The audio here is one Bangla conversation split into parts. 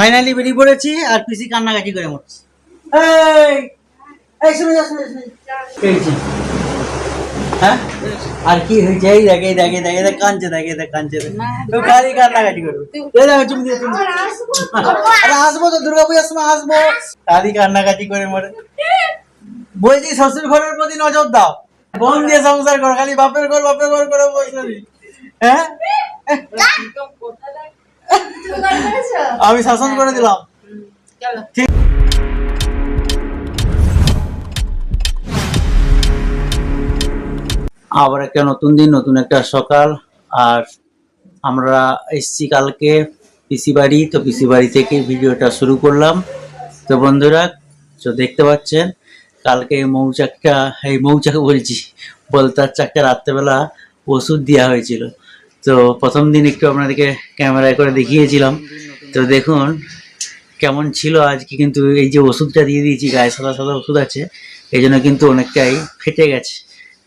ফাইনালি বেরিয়ে পড়েছি আর পিসি কান্নাকাটি করে মরছি। এই এই শুনে যা শুনে শুনে। কি হয়েছে? হ্যাঁ? আর কি হয়েছে? এই দেখে এই দেখে দেখে দেখ কাঁদছে দেখে দেখ কাঁদছে দেখ। খালি কান্নাকাটি করবে। এই দেখো চুপ দিয়ে চুপ আরে আসব তো দুর্গা পূজার সময় আসব। খালি কান্নাকাটি করে মরে। বলছি শ্বশুর ঘরের প্রতি নজর দাও। বোন দিয়ে সংসার করো খালি বাপের ঘর বাপের ঘর করে বসে হ্যাঁ? আমি শাসন করে দিলাম। আবার একটা নতুন দিন নতুন একটা সকাল। আর আমরা এসছি কালকে পিসি বাড়ি তো পিসি বাড়ি থেকে ভিডিওটা শুরু করলাম। তো বন্ধুরা তো দেখতে পাচ্ছেন কালকে মৌচাকটা এই মৌচাক বলছি বলতার চাকটা রাত্রেবেলা ওষুধ দেওয়া হয়েছিল। তো প্রথম দিন একটু আপনাদেরকে ক্যামেরায় করে দেখিয়েছিলাম। তো দেখুন কেমন ছিল আজকে কিন্তু এই যে ওষুধটা দিয়ে দিয়েছি, গায়ে সাদা সাদা ওষুধ আছে, এই জন্য কিন্তু অনেকটাই ফেটে গেছে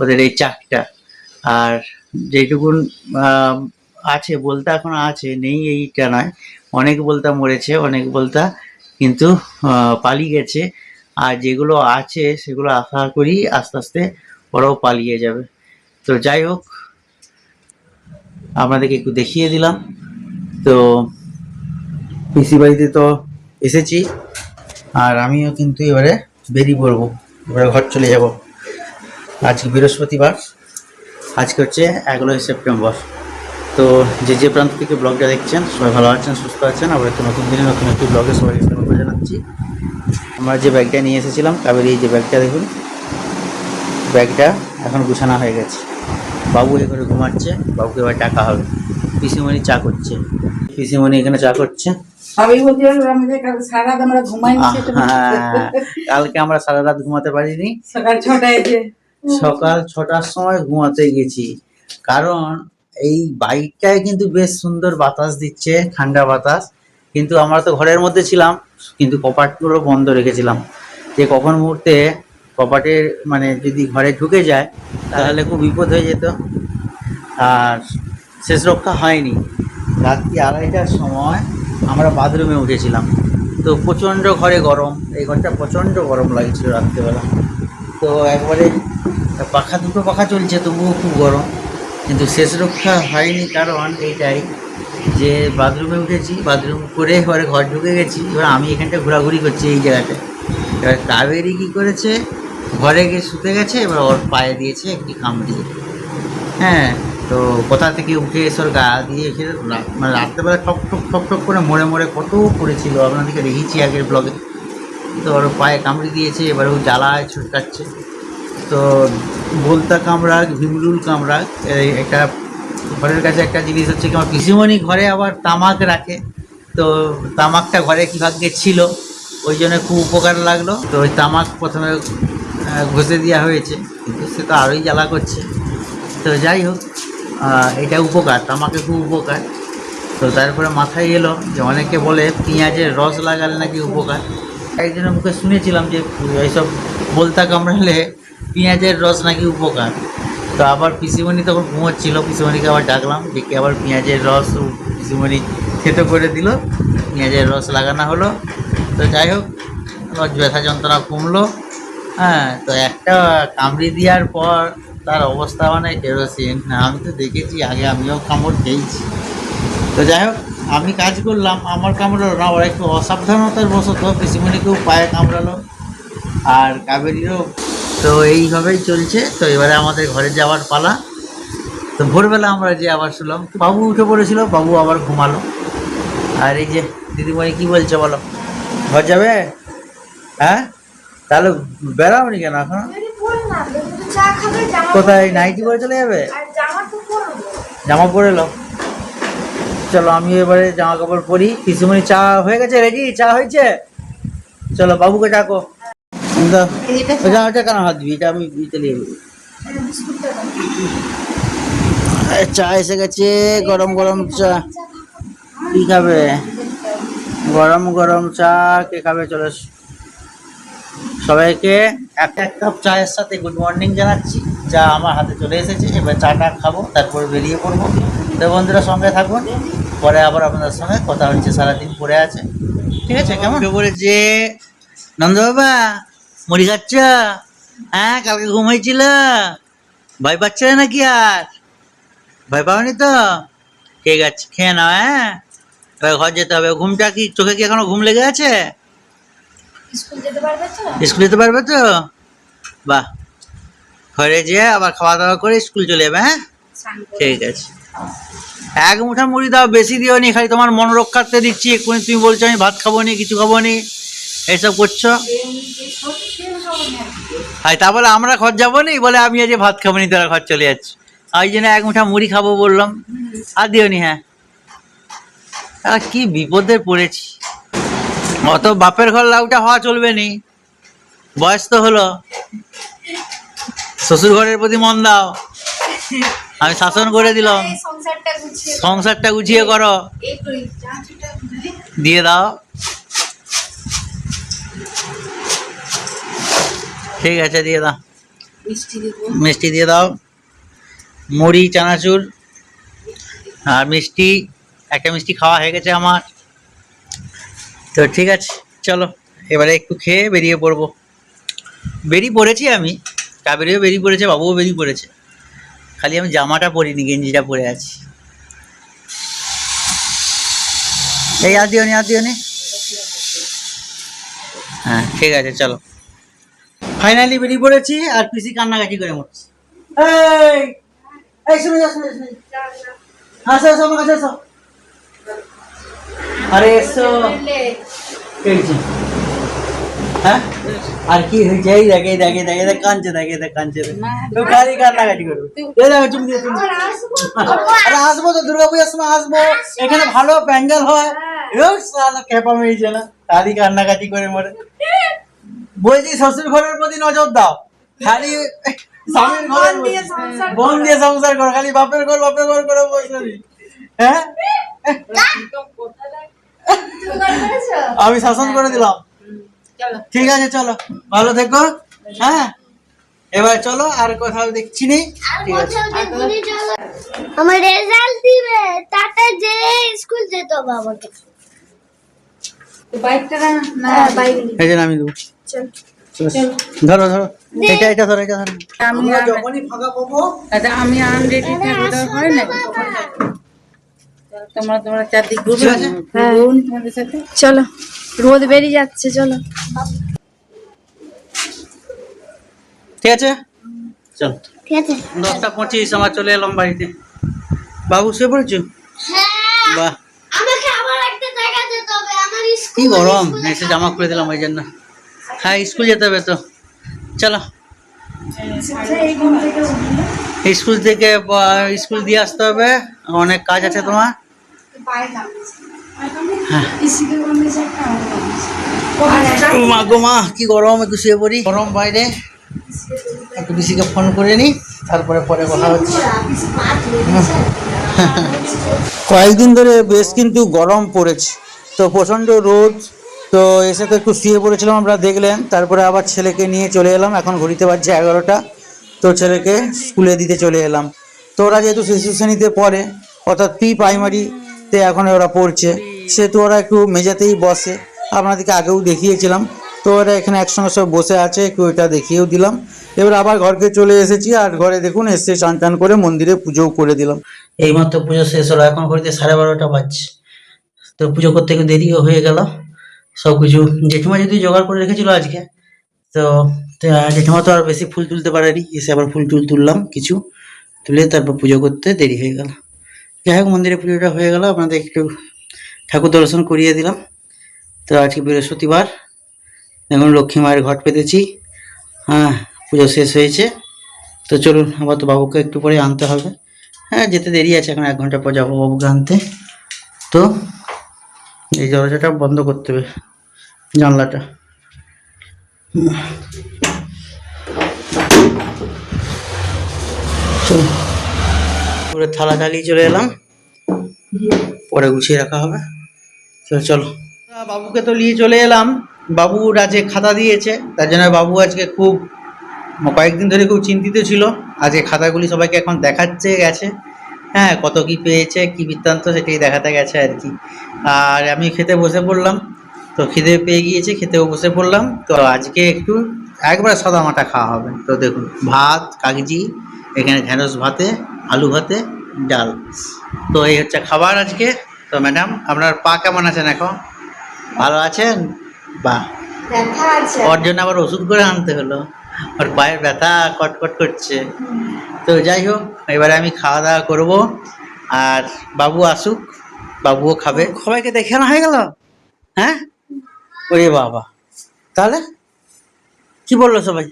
ওদের এই চাকটা। আর যেটুকুন আছে, বলতা এখন আছে, নেই এইটা নয়, অনেক বলতা মরেছে, অনেক বলতা কিন্তু পালিয়ে গেছে। আর যেগুলো আছে সেগুলো আশা করি আস্তে আস্তে ওরাও পালিয়ে যাবে। তো যাই হোক আপনাদেরকে একটু দেখিয়ে দিলাম। তো পিসি বাড়িতে তো এসেছি, আর আমিও কিন্তু এবারে বেরিয়ে পড়ব, এবারে ঘর চলে যাব। আজকে বৃহস্পতিবার, আজকে হচ্ছে এগারোই সেপ্টেম্বর। তো যে যে প্রান্ত থেকে ব্লগটা দেখছেন, সবাই ভালো আছেন, সুস্থ আছেন, আবার একটা নতুন দিনে নতুন একটি ব্লগে সবাইকে স্বাগত জানাচ্ছি। আমরা যে ব্যাগটা নিয়ে এসেছিলাম, কাবেরি যে ব্যাগটা দেখুন, ব্যাগটা এখন গুছানো হয়ে গেছে। বাবু এ করে ঘুমাচ্ছে বাবুকে এবার টাকা হবে। পিসিমণি চা করছে। পিসিমণি এখানে চা করছে। হ্যাঁ, কালকে আমরা সারা রাত ঘুমাতে পারিনি। সকাল ছটায় সকাল ছটার সময় ঘুমাতে গেছি। কারণ এই বাইকটায় কিন্তু বেশ সুন্দর বাতাস দিচ্ছে ঠান্ডা বাতাস। কিন্তু আমরা তো ঘরের মধ্যে ছিলাম কিন্তু কপাটগুলো বন্ধ রেখেছিলাম। যে কখন মুহূর্তে কপাটের মানে যদি ঘরে ঢুকে যায়, তাহলে খুব বিপদ হয়ে যেত। আর শেষ রক্ষা হয়নি। রাত্রি আড়াইটার সময় আমরা বাথরুমে উঠেছিলাম। তো প্রচণ্ড ঘরে গরম। এই ঘরটা প্রচণ্ড গরম লাগছিল রাত্রেবেলা। তো একবারে পাখা দুটো পাখা চলছে, তবুও খুব গরম। কিন্তু শেষ রক্ষা হয়নি কারণ এইটাই যে বাথরুমে উঠেছি, বাথরুম করে এবারে ঘর ঢুকে গেছি। এবার আমি এখানটা ঘোরাঘুরি করছি এই জায়গাটায় এবার কাবেরি কী করেছে? ঘরে গিয়ে শুতে গেছে, এবার ওর পায়ে দিয়েছে একটি কামড়ি। হ্যাঁ তো কোথা থেকে উঠে এসে ওর গা দিয়ে এসে মানে রাত্রেবেলা ঠক ঠক ঠক ঠক করে মরে মরে কত পড়েছিল, আপনাদেরকে দেখিয়েছি আগের ব্লগে তো ওর পায়ে কামড়ি দিয়েছে, এবার ও জ্বালায়, ছুটকাচ্ছে। তো বলতা কামড়া ভিমরুল এই একটা ঘরের কাছে একটা জিনিস হচ্ছে কি, আমার পিসিমণি ঘরে আবার তামাক রাখে। তো তামাকটা ঘরে কি ভাগ্যে ছিল, ওই জন্য খুব উপকার লাগল। তো ওই তামাক প্রথমে ঘষে দেওয়া হয়েছে। কিন্তু সে তো আরোই জ্বালা করছে। তো যাই হোক এটা উপকার, তামাকে খুব উপকার। তো তারপরে মাথায় এলো যে অনেকে বলে পেঁয়াজের রস লাগালে নাকি উপকার। একজনের মুখে শুনেছিলাম যে এইসব বলতা কামড়ালে পেঁয়াজের রস নাকি উপকার। তো আবার পিসিমণি তখন ঘুমোচ্ছিল, পিসিমণিকে আবার ডাকলাম, ডেকে আবার পেঁয়াজের রস পিসিমণি খেতে করে দিল, পেঁয়াজের রস লাগানো হলো। তো যাই হোক ব্যথা যন্ত্রণা কমলো। হ্যাঁ তো একটা কামড়ি দেওয়ার পর তার অবস্থা মানে কেরোসিন। আমি তো দেখেছি, আগে আমিও কামড় খেয়েছি। তো যাই হোক, আমি কাজ করলাম, আমার কামড়ালো না, ওরা একটু অসাবধানতার বশত পিসিমণিকেও পায়ে কামড়ালো আর কাবেরিরও। তো এইভাবেই চলছে। তো এবারে আমাদের ঘরে যাওয়ার পালা। তো ভোরবেলা আমরা যে আবার শুনলাম বাবু উঠে পড়েছিল, বাবু আবার ঘুমালো। আর এই যে দিদিমণি কি বলছে বলো? ঘর যাবে? হ্যাঁ? তাহলে বেড়াওনি কেন এখন? কোথায় নাইটি পরে চলে যাবে? জামা পরে এলো। চলো আমি এবারে জামা কাপড় পরি। পিসিমণি চা হয়ে গেছে রেডি? চা হয়েছে? চলো বাবুকে ডাকো। জামাটা কেন হাত দিবি? এটা আমি নিয়ে দেবো চা এসে গেছে। গরম গরম চা। কি খাবে? গরম গরম চা। কে খাবে? চলে। সবাইকে এক এক কাপ চায়ের সাথে গুড মর্নিং জানাচ্ছি, যা আমার হাতে চলে এসেছে। এবার চাটা খাব, তারপর বেরিয়ে পড়ব। তো বন্ধুরা, সঙ্গে থাকুন। পরে আবার আপনাদের সঙ্গে কথা হচ্ছে, সারাদিন পড়ে আছে। ঠিক আছে, কেমন? বলেছে নন্দ বাবা মুড়ি খাচ্ছ? হ্যাঁ কালকে ঘুম হয়েছিল। ভয় পাচ্ছ নাকি আর? ভয় পাওনি তো? ঠিক আছে, খেয়ে নাও হ্যাঁ। ঘর যেতে হবে। ঘুমটা কি, চোখে কি এখনও ঘুম লেগে আছে? স্কুল যেতে পারবে তো? স্কুল যেতে পারবে তো? বাহ। ঘরে যেয়ে আবার খাওয়া দাওয়া করে স্কুল চলে যাবে হ্যাঁ? ঠিক আছে। এক মুঠা মুড়ি দাও বেশি দিও নি খালি তোমার মন রক্ষার্থে দিচ্ছি এক্ষুনি তুমি বলছো আমি ভাত খাব নি কিছু খাব নি এইসব করছ? আর তা বলে আমরা ঘর যাব নি? বলে আমি আজ ভাত খাব নি তোরা ঘর চলে যাচ্ছি। ওই জন্য এক মুঠা মুড়ি খাব বললাম। আর দিও নি হ্যাঁ। আর কি বিপদে পড়েছি। অত বাপের ঘর লাউটা হওয়া চলবে নি। বয়স তো হলো। শ্বশুর ঘরের প্রতি মন দাও। আমি শাসন করে দিলাম। সংসারটা গুছিয়ে করো। দিয়ে দাও। ঠিক আছে দিয়ে দাও। মিষ্টি দিয়ে দাও। মুড়ি চানাচুর। আর মিষ্টি একটা মিষ্টি খাওয়া হয়ে গেছে আমার। তো ঠিক আছে, চলো। এবারে একটু খেয়ে বেরিয়ে পড়ব। বেরিয়ে পড়েছি আমি। কাবেরিও বেরিয়ে পড়েছে, বাবুও বেরিয়ে পড়েছে। খালি আমি জামাটা পরিনি, গেঞ্জিটা পরে আছি। এই আর দিও নি আর দিও নি। হ্যাঁ ঠিক আছে, চলো। ফাইনালি বেরিয়ে পড়েছি, আর পিসি কান্নাকাটি করে মরছে। এই শুনে যা শুনে শুনে আসো আসো, আমার কাছে আসো। আরে এসো কি হ্যাঁ আর কি হয়েছে এই দেখে দেখে দেখে দেখ কাঁদছে দেখে দেখ কাঁদছে দেখ তো খালি কান্নাকাটি করবে এই দেখো চুম দিয়ে চুম আরে আসব তো দুর্গা পূজার সময় আসব এখানে ভালো প্যান্ডেল হয় এও সালা খেপা মেয়েছে না খালি কান্নাকাটি করে মরে বলছি শ্বশুর ঘরের প্রতি নজর দাও খালি স্বামীর ঘরের মন দিয়ে সংসার মন করো খালি বাপের ঘর বাপের ঘর করে বসে হ্যাঁ আমি শাসন করে দিলাম। ঠিক আছে চলো। ভালো থেকো। হ্যাঁ? এবার চলো আর কোথাও দেখছি নেই ঠিক আছে। আমার রেজাল্ট দিবে। তাতে যে স্কুল যেতে বাইকটা না না হ্যাঁ, বাইক এই যে নামিয়ে দেবো। চল। ধরো ধরো। এটা এটা ধরো এটা ধরো। আমি যখনই ফাঁকা পাবো আচ্ছা আমি আনরেডি থাকলে হয় না? তোমরা তোমরা চারদিক। হ্যাঁ। ঘুরুন তোমাদের সাথে? চলো। রোদ বেরিয়ে যাচ্ছে চলো। ঠিক আছে? চল। ঠিক আছে। দশটা পঁচিশ আমার চলে এলাম বাড়িতে। বাবু শুয়ে পড়েছো? বাহ। আমাকে আবার একটা জায়গা যেতে হবে আমার কি গরম। এসে জামা খুলে দিলাম ওই জন্য। হ্যাঁ স্কুল যেতে হবে তো। চলো। স্কুল থেকে স্কুল দিয়ে আসতে হবে। অনেক কাজ আছে তোমার। হ্যাঁ। মা গো মা, কি গরম, একটু শুয়ে পড়ি। গরম বাইরে। একটু পিসিকে ফোন করে নি, তারপরে পরে কথা হচ্ছে। কয়েকদিন ধরে বেশ কিন্তু গরম পড়েছে। তো প্রচণ্ড রোদ তো এসে তো একটু শুয়ে পড়েছিলাম, আমরা দেখলেন। তারপরে আবার ছেলেকে নিয়ে চলে এলাম, এখন ঘড়িতে বাজছে এগারোটা। তো ছেলেকে স্কুলে দিতে চলে এলাম। তো ওরা যেহেতু শিশু শ্রেণীতে পড়ে, অর্থাৎ প্রি প্রাইমারিতে এখন ওরা পড়ছে। সেহেতু ওরা একটু মেজাতেই বসে। আপনাদেরকে আগেও দেখিয়েছিলাম। তো ওরা এখানে একসঙ্গে সব বসে আছে, একটু এটা দেখিয়েও দিলাম। এবার আবার ঘরকে চলে এসেছি আর ঘরে দেখুন, এসে চান টান করে মন্দিরে পুজোও করে দিলাম। এইমাত্র পুজো শেষ হলো, এখন ঘড়িতে সাড়ে বারোটা বাজছে। তো পুজো করতে দেরিও হয়ে গেল। সব কিছু জেঠিমা যদি জোগাড় করে রেখেছিল আজকে, তো জেঠিমা তো আর বেশি ফুল তুলতে পারেনি। এসে আবার ফুল টুল তুললাম কিছু। তুলে তারপর পুজো করতে দেরি হয়ে গেল। যাই হোক, মন্দিরে পুজোটা হয়ে গেল। আপনাদের একটু ঠাকুর দর্শন করিয়ে দিলাম। তো আজকে বৃহস্পতিবার। এখন লক্ষ্মী মায়ের ঘট পেতেছি। হ্যাঁ পুজো শেষ হয়েছে। তো চলুন, আবার তো বাবুকে একটু পরে আনতে হবে। হ্যাঁ যেতে দেরি আছে, এখন এক ঘণ্টা পর যাব বাবুকে আনতে। তো, এই দরজাটা বন্ধ করতে হবে। জানলাটা। পুরো থালা চালিয়ে চলে এলাম। পরে গুছিয়ে রাখা হবে। চলো চলো। বাবুকে তো নিয়ে চলে এলাম। বাবুর আজকে খাতা দিয়েছে। তার জন্য বাবু আজকে খুব কয়েকদিন ধরে খুব চিন্তিত ছিল। আজকে খাতাগুলি সবাইকে এখন দেখাচ্ছে গেছে। হ্যাঁ কত কি পেয়েছে কি বৃত্তান্ত সেটাই দেখাতে গেছে আর কি। আর আমি খেতে বসে পড়লাম। তো খিদে পেয়ে গিয়েছে খেতেও বসে পড়লাম। তো আজকে একটু একবারে সাদা মাটা খাওয়া হবে। তো দেখুন ভাত কাগজি এখানে ঢেঁড়স ভাতে আলু ভাতে ডাল। তো এই হচ্ছে খাবার আজকে। তো ম্যাডাম আপনার পা কেমন আছেন এখন? ভালো আছেন? বাহ ব্যথা ওর জন্য আবার ওষুধ করে আনতে হলো। ওর পায়ের ব্যথা কটকট করছে। তো যাই হোক এবারে আমি খাওয়া দাওয়া করব। আর বাবু আসুক বাবুও খাবে। সবাইকে দেখে আনা হয়ে গেল? হ্যাঁ? ওরে বাবা। তাহলে? কি বলল সবাই?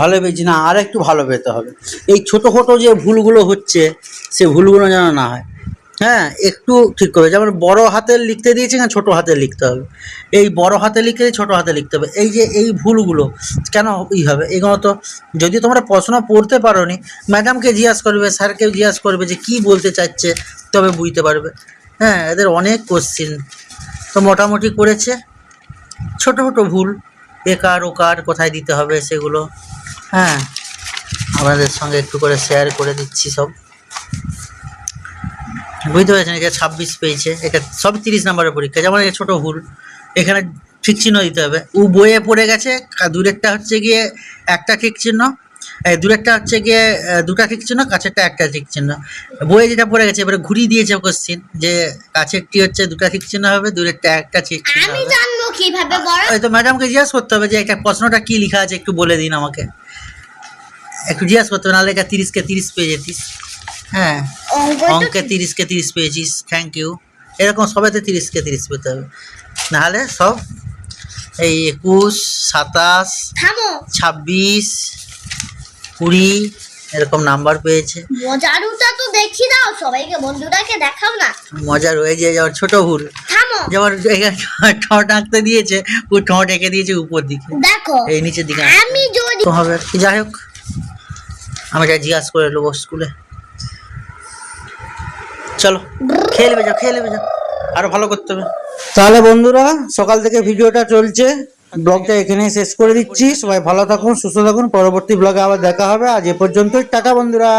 ভালো পেয়েছি। না আর একটু ভালো পেতে হবে। এই ছোটো ছোটো যে ভুলগুলো হচ্ছে সে ভুলগুলো যেন না হয়। হ্যাঁ একটু ঠিক করবে যেমন বড় হাতের লিখতে দিয়েছে না ছোটো হাতে লিখতে হবে। এই বড় হাতে লিখতে ছোট হাতে লিখতে হবে। এই যে এই ভুলগুলো কেন ই হবে? এগুলো তো যদি তোমরা প্রশ্ন পড়তে পারো নি ম্যাডামকে জিজ্ঞাস করবে স্যারকে জিজ্ঞাস করবে যে কি বলতে চাচ্ছে তবে বুঝতে পারবে। হ্যাঁ এদের অনেক কোশ্চিন তো মোটামুটি করেছে। ছোট ছোট ভুল একার ওকার, কোথায় দিতে হবে সেগুলো। হ্যাঁ আপনাদের সঙ্গে একটু করে শেয়ার করে দিচ্ছি সব। বুঝতে পেরেছেন এটা ছাব্বিশ পেয়েছে এটা সব তিরিশ নম্বরের পরীক্ষা। যেমন এটা ছোটো ভুল, এখানে ঠিক চিহ্ন দিতে হবে। উ বইয়ে পড়ে গেছে দূরেরটা হচ্ছে গিয়ে একটা ঠিক চিহ্ন। এই একটা হচ্ছে গিয়ে দুটা ঠিক চিহ্ন কাছেরটা একটা ঠিক চিহ্ন। বইয়ে যেটা পড়ে গেছে এবারে ঘুরিয়ে দিয়েছে কোশ্চিন যে কাছেরটি হচ্ছে দুটা ঠিক চিহ্ন হবে দূরেরটা একটা ঠিক চিহ্ন আমি জানব কীভাবে বড় ওই তো ম্যাডামকে জিজ্ঞাস করতে হবে যে একটা প্রশ্নটা কি লেখা আছে একটু বলে দিন আমাকে। একটু জিজ্ঞাস করতে হবে নাহলে এটা তিরিশকে তিরিশ পেয়ে যেতিস। হ্যাঁ অঙ্ক অঙ্কে তিরিশকে তিরিশ পেয়েছিস থ্যাংক ইউ এরকম সবাইতে তিরিশকে তিরিশ পেতে হবে। নাহলে সব এই একুশ সাতাশ ছাব্বিশ কুড়ি এরকম নাম্বার পেয়েছে। মজারুটা তো দেখি দাও সবাইকে বন্ধুরাকে দেখাও না। মজা রয়েছে যেমন ছোট ভুল। যেমন ঠোঁট আঁকতে দিয়েছে ও ঠোঁট এঁকে দিয়েছে উপর দিকে। দেখো এই নিচের দিকে আমি যদি হবে কি যাই হোক আমি এটা জিজ্ঞাসা করে নেব স্কুলে। চলো খেয়ে নেবে যাও খেয়ে নেবে যাও। আরও ভালো করতে হবে। তাহলে বন্ধুরা সকাল থেকে ভিডিওটা চলছে। ব্লগটা এখানেই শেষ করে দিচ্ছি। সবাই ভালো থাকুন, সুস্থ থাকুন। পরবর্তী ব্লগে আবার দেখা হবে। আজ এ পর্যন্তই। টাটা, বন্ধুরা।